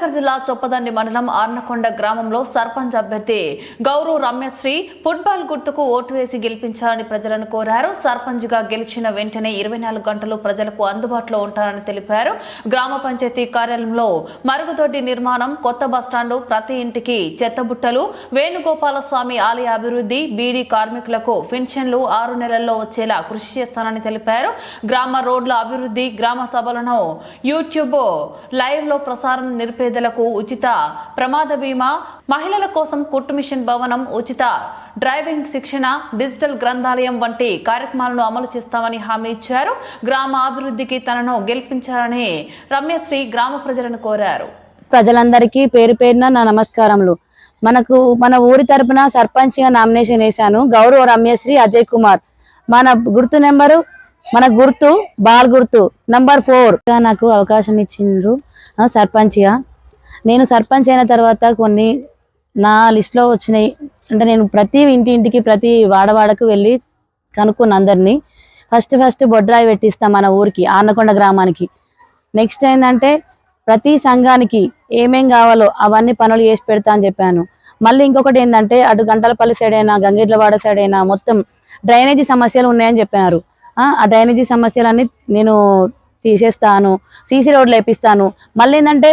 కరీంనగర్ జిల్లా చొప్పదండి మండలం ఆర్నకొండ గ్రామంలో సర్పంచ్ అభ్యర్థి గౌరవ్ రమ్యశ్రీ ఫుట్బాల్ గుర్తుకు ఓటు వేసి గెలిపించాలని ప్రజలను కోరారు. సర్పంచ్గా గెలిచిన వెంటనే ఇరవై నాలుగు గంటలు ప్రజలకు అందుబాటులో ఉంటారని తెలిపారు. గ్రామ పంచాయతీ కార్యాలయంలో మరుగుదొడ్డి నిర్మాణం కొత్త బస్టాండు ప్రతి ఇంటికి చెత్తబుట్టలు వేణుగోపాల స్వామి ఆలయ అభివృద్ధి బీడీ కార్మికులకు పెన్షన్లు ఆరు నెలల్లో వచ్చేలా కృషి చేస్తానని తెలిపారు. గ్రామ రోడ్ల అభివృద్ధి గ్రామ సభలను యూట్యూబ్ లైవ్లో ప్రసారం నిరుపేదలకు ఉచిత ప్రమాద బీమా మహిళల కోసం కుట్టు మిషన్ భవనం ఉచిత డ్రైవింగ్ శిక్షణ డిజిటల్ గ్రంథాలయం వంటి కార్యక్రమాలను అమలు చేస్తామని హామీ ఇచ్చారు. గ్రామ అభివృద్ధికి తనను గెలిపించాలని రమ్యశ్రీ గ్రామ ప్రజలను కోరారు. ప్రజలందరికీ పేరు పేరున నా నమస్కారములు. మనకు మన ఊరి తరపున సర్పంచ్గా నామినేషన్ వేశాను గౌరవ రమ్యశ్రీ అజయ్ కుమార్. మన గుర్తు నెంబరు మన గుర్తు బాల్ గుర్తు నంబర్ ఫోర్. నాకు అవకాశం ఇచ్చిండ్రు ఆ, సర్పంచ్గా నేను సర్పంచ్ అయిన తర్వాత కొన్ని నా లిస్ట్లో వచ్చినాయి. అంటే నేను ప్రతి ఇంటి ఇంటికి ప్రతి వాడవాడకు వెళ్ళి కనుక్కున్న అందరినీ. ఫస్ట్ ఫస్ట్ బొడ్రాయి పెట్టిస్తాం మన ఊరికి ఆనకొండ గ్రామానికి. నెక్స్ట్ ఏంటంటే ప్రతి సంఘానికి ఏమేం కావాలో అవన్నీ పనులు చేసి పెడతా అని చెప్పాను. మళ్ళీ ఇంకొకటి ఏంటంటే అటు గంటలపల్లి సైడ్ అయినా గంగిడ్లవాడ సైడ్ అయినా మొత్తం డ్రైనేజీ సమస్యలు ఉన్నాయని చెప్పారు. ఆ డ్రైనేజీ సమస్యలన్నీ నేను తీసేస్తాను. సీసీ రోడ్లు వేపిస్తాను. మళ్ళీ ఏంటంటే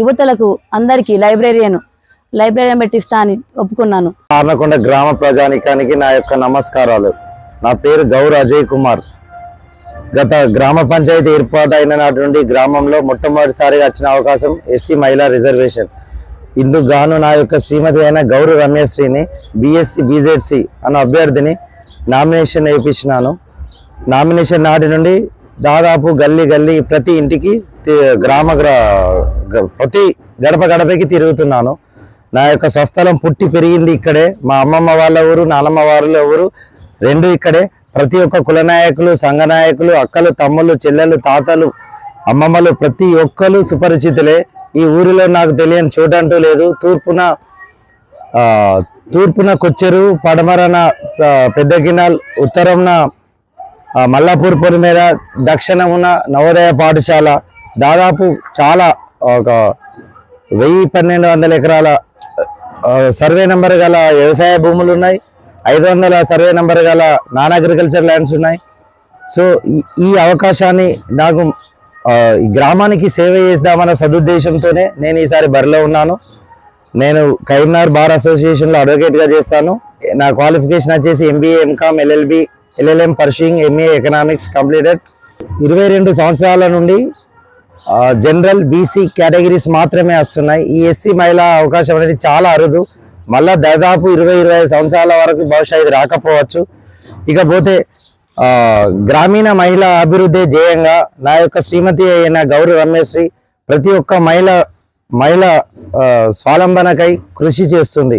యువతలకు అందరికీ లైబ్రరీను లైబ్రరీ పెట్టిస్తా అని ఒప్పుకున్నాను. ఆర్నకొండ గ్రామ ప్రజానికానికి నా యొక్క నమస్కారాలు. నా పేరు గౌర్ అజయ్ కుమార్. గత గ్రామ పంచాయతీ ఏర్పాటు అయిన నాటి నుండి గ్రామంలో మొట్టమొదటిసారిగా వచ్చిన అవకాశం ఎస్సీ మహిళా రిజర్వేషన్. ఇందుకు గాను నా యొక్క శ్రీమతి అయిన గౌరవ రమ్యశ్రీని బిఎస్సి బీజెడ్సి అన్న అభ్యర్థిని నామినేషన్ వేయించినాను. నామినేషన్ నాటి నుండి దాదాపు గల్లీ గల్లీ ప్రతి ఇంటికి గ్రామ గ్రా గ- ప్రతి గడప గడపకి తిరుగుతున్నాను. నా యొక్క స్వస్థలం పుట్టి పెరిగింది ఇక్కడే. మా అమ్మమ్మ వాళ్ళ ఊరు నానమ్మ వాళ్ళ ఊరు రెండు ఇక్కడే. ప్రతి ఒక్క కులనాయకులు సంఘనాయకులు సంఘ నాయకులు అక్కలు తమ్ముళ్ళు చెల్లెలు తాతలు అమ్మమ్మలు ప్రతి ఒక్కరు సుపరిచితులే. ఈ ఊరిలో నాకు తెలియని చూడంటూ లేదు. తూర్పున తూర్పున కొచ్చెరు పడమరన పెద్దగినాల్ పెద్ద ఉత్తరంన మల్లాపూర్పూర్ మీద దక్షిణ ఉన్న నవోదయ పాఠశాల దాదాపు చాలా ఒక వెయ్యి పన్నెండు వందల ఎకరాల సర్వే నెంబర్ గల వ్యవసాయ భూములు ఉన్నాయి. ఐదు వందల సర్వే నెంబర్ గల నాన్ అగ్రికల్చర్ ల్యాండ్స్ ఉన్నాయి. సో ఈ- అవకాశాన్ని నాకు ఈ గ్రామానికి సేవ చేద్దామన్న సదుద్దేశంతోనే నేను ఈసారి బరిలో ఉన్నాను. నేను కరీంనగర్ బార్ అసోసియేషన్లో అడ్వకేట్గా చేస్తాను. నా క్వాలిఫికేషన్ వచ్చేసి MBA MCom LLB LLM pursuing MA economics completed. ఇరవై రెండు సంవత్సరాల నుండి జనరల్ బీసీ కేటగిరీస్ మాత్రమే వస్తున్నాయి. ఈ ఎస్సీ మహిళా అవకాశం అనేది చాలా అరుదు. మళ్ళా దాదాపు ఇరవై ఇరవై సంవత్సరాల వరకు బహుశా ఇది రాకపోవచ్చు. ఇకపోతే గ్రామీణ మహిళా అభివృద్ధి ధ్యేయంగా నా యొక్క శ్రీమతి అయిన గౌరవ రమేశ్రీ ప్రతి ఒక్క మహిళ మహిళ స్వాలంబనకై కృషి చేస్తుంది.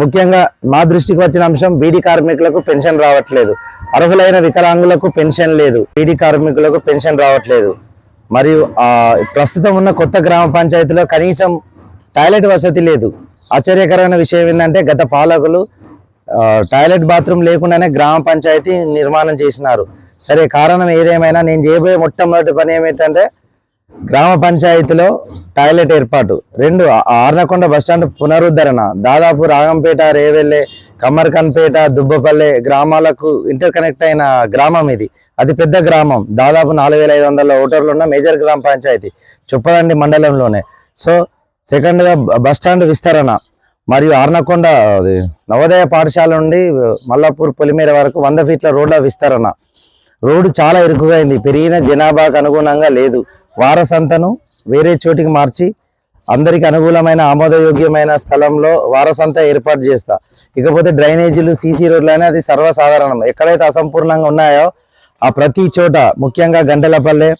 ముఖ్యంగా మా దృష్టికి వచ్చిన అంశం బీడీ కార్మికులకు పెన్షన్ రావట్లేదు. అర్హులైన వికలాంగులకు పెన్షన్ లేదు పీడీ కార్మికులకు పెన్షన్ రావట్లేదు. మరియు ఆ ప్రస్తుతం ఉన్న కొత్త గ్రామ పంచాయతీలో కనీసం టాయిలెట్ వసతి లేదు. ఆశ్చర్యకరమైన విషయం ఏంటంటే గత పాలకులు టాయిలెట్ బాత్రూమ్ లేకుండానే గ్రామ పంచాయతీ నిర్మాణం చేసినారు. సరే కారణం ఏదేమైనా నేను చేయబోయే మొట్టమొదటి పని ఏమిటంటే గ్రామ పంచాయతీలో టాయిలెట్ ఏర్పాటు. రెండు ఆర్నకొండ బస్టాండ్ పునరుద్ధరణ. దాదాపు రాగంపేట రేవెల్లె కమ్మర్కన్పేట దుబ్బపల్లె గ్రామాలకు ఇంటర్ కనెక్ట్ అయిన గ్రామం ఇది. అతిపెద్ద గ్రామం. దాదాపు నాలుగు వేల ఐదు వందల ఓటర్లు ఉన్న మేజర్ గ్రామ పంచాయతీ చొప్పదండి మండలంలోనే. సో సెకండ్గా బస్టాండ్ విస్తరణ. మరియు ఆర్నకొండ నవోదయ పాఠశాల నుండి మల్లాపూర్ పొలిమేర వరకు వంద ఫీట్ల రోడ్ల విస్తరణ. రోడ్డు చాలా ఇరుకుగా అయింది. పెరిగిన జనాభాకు అనుగుణంగా లేదు. వారసంతను వేరే చోటికి మార్చి అందరికి అనుకూలమైన ఆమోదయోగ్యమైన స్థలంలో వారసంత ఏర్పాటు చేస్తా. ఇకపోతే డ్రైనేజీలు సీసీ రోడ్లు అది సర్వసాధారణం. ఎక్కడైతే అసంపూర్ణంగా ఉన్నాయో ఆ ప్రతి చోట ముఖ్యంగా గంటలపల్లె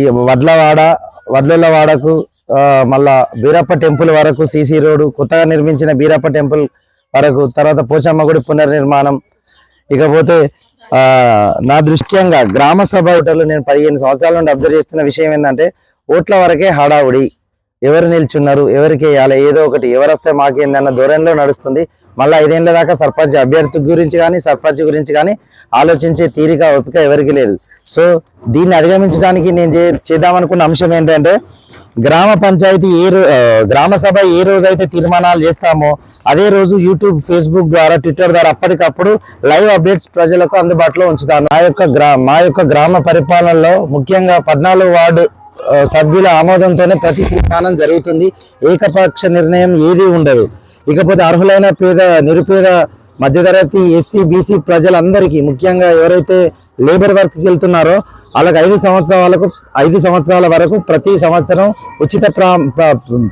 ఈ వడ్లవాడ వడ్లవాడకు మళ్ళా బీరప్ప టెంపుల్ వరకు సీసీ రోడ్డు కొత్తగా నిర్మించిన బీరప్ప టెంపుల్ వరకు తర్వాత పోచమ్మ గుడి పునర్నిర్మాణం. ఇకపోతే నా దృష్ట్యంగా గ్రామ సభ ఓటర్లు నేను పదిహేను సంవత్సరాల నుండి అబ్జర్వ్ చేస్తున్న విషయం ఏంటంటే ఓట్ల వరకే హడావుడి. ఎవరు నిల్చున్నారు ఎవరికి వేయాలి ఏదో ఒకటి ఎవరు వస్తే మాకేందన్న ధోరణిలో నడుస్తుంది. మళ్ళీ ఐదేళ్ళ దాకా సర్పంచ్ అభ్యర్థి గురించి కానీ సర్పంచ్ గురించి కానీ ఆలోచించే తీరిక ఓపిక ఎవరికి లేదు. సో దీన్ని అధిగమించడానికి నేను చేద్దామనుకున్న అంశం ఏంటంటే గ్రామ పంచాయతీ ఏ గ్రామ సభ ఏ రోజైతే తీర్మానాలు చేస్తామో అదే రోజు యూట్యూబ్ ఫేస్బుక్ ద్వారా ట్విట్టర్ ద్వారా అప్పటికప్పుడు లైవ్ అప్డేట్స్ ప్రజలకు అందుబాటులో ఉంచుతాను. మా యొక్క గ్రా మా యొక్క గ్రామ పరిపాలనలో ముఖ్యంగా పద్నాలుగు వార్డు సభ్యుల ఆమోదంతోనే ప్రతి తీర్మానం జరుగుతుంది. ఏకపక్ష నిర్ణయం ఏది ఉండదు. ఇకపోతే అర్హులైన పేద నిరుపేద మధ్యతరగతి ఎస్సీ బీసీ ప్రజలందరికీ ముఖ్యంగా ఎవరైతే లేబర్ వర్క్కి వెళ్తున్నారో వాళ్ళకి ఐదు సంవత్సరాలకు ఐదు సంవత్సరాల వరకు ప్రతి సంవత్సరం ఉచిత ప్రా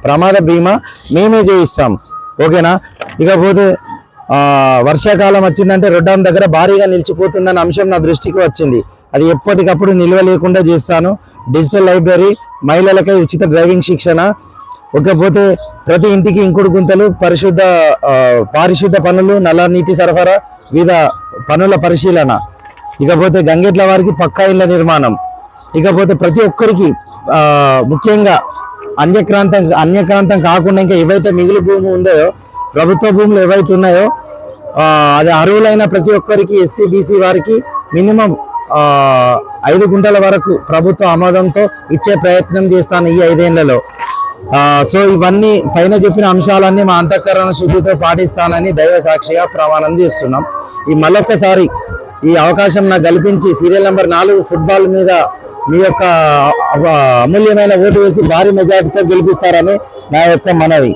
ప్రమాద బీమా మేమే చేయిస్తాం. ఓకేనా? ఇకపోతే వర్షాకాలం వచ్చిందంటే రొడ్డాం దగ్గర భారీగా నిలిచిపోతుందన్న అంశం నా దృష్టికి వచ్చింది. అది ఎప్పటికప్పుడు నిల్వ లేకుండా చేస్తాను. డిజిటల్ లైబ్రరీ మహిళలకై ఉచిత డ్రైవింగ్ శిక్షణ. ఇకపోతే ప్రతి ఇంటికి ఇంకుడు గుంతలు పరిశుద్ధ పారిశుద్ధ పనులు నల్ల నీటి సరఫరా వివిధ పనుల పరిశీలన. ఇకపోతే గంగెట్ల వారికి పక్కా ఇళ్ళ నిర్మాణం. ఇకపోతే ప్రతి ఒక్కరికి ముఖ్యంగా అన్యక్రాంతం అన్యక్రాంతం కాకుండా ఇంకా ఏవైతే మిగిలి భూమి ఉందో ప్రభుత్వ భూములు ఏవైతే ఉన్నాయో అది అర్హులైన ప్రతి ఒక్కరికి ఎస్సీ బీసీ వారికి మినిమం ఐదు గుంటల వరకు ప్రభుత్వ ఆమోదంతో ఇచ్చే ప్రయత్నం చేస్తాను ఈ ఐదేళ్ళలో. సో ఇవన్నీ పైన చెప్పిన అంశాలన్నీ మా అంతఃకరణ శుద్ధితో పాటిస్తానని దైవ సాక్షిగా ప్రమాణం చేస్తున్నాం. ఈ మళ్ళొక్కసారి ఈ అవకాశం నాకు కల్పించి సీరియల్ నెంబర్ నాలుగు ఫుట్బాల్ మీద మీ యొక్క అమూల్యమైన ఓటు వేసి భారీ మెజార్టీతో గెలిపిస్తారని నా యొక్క మనవి.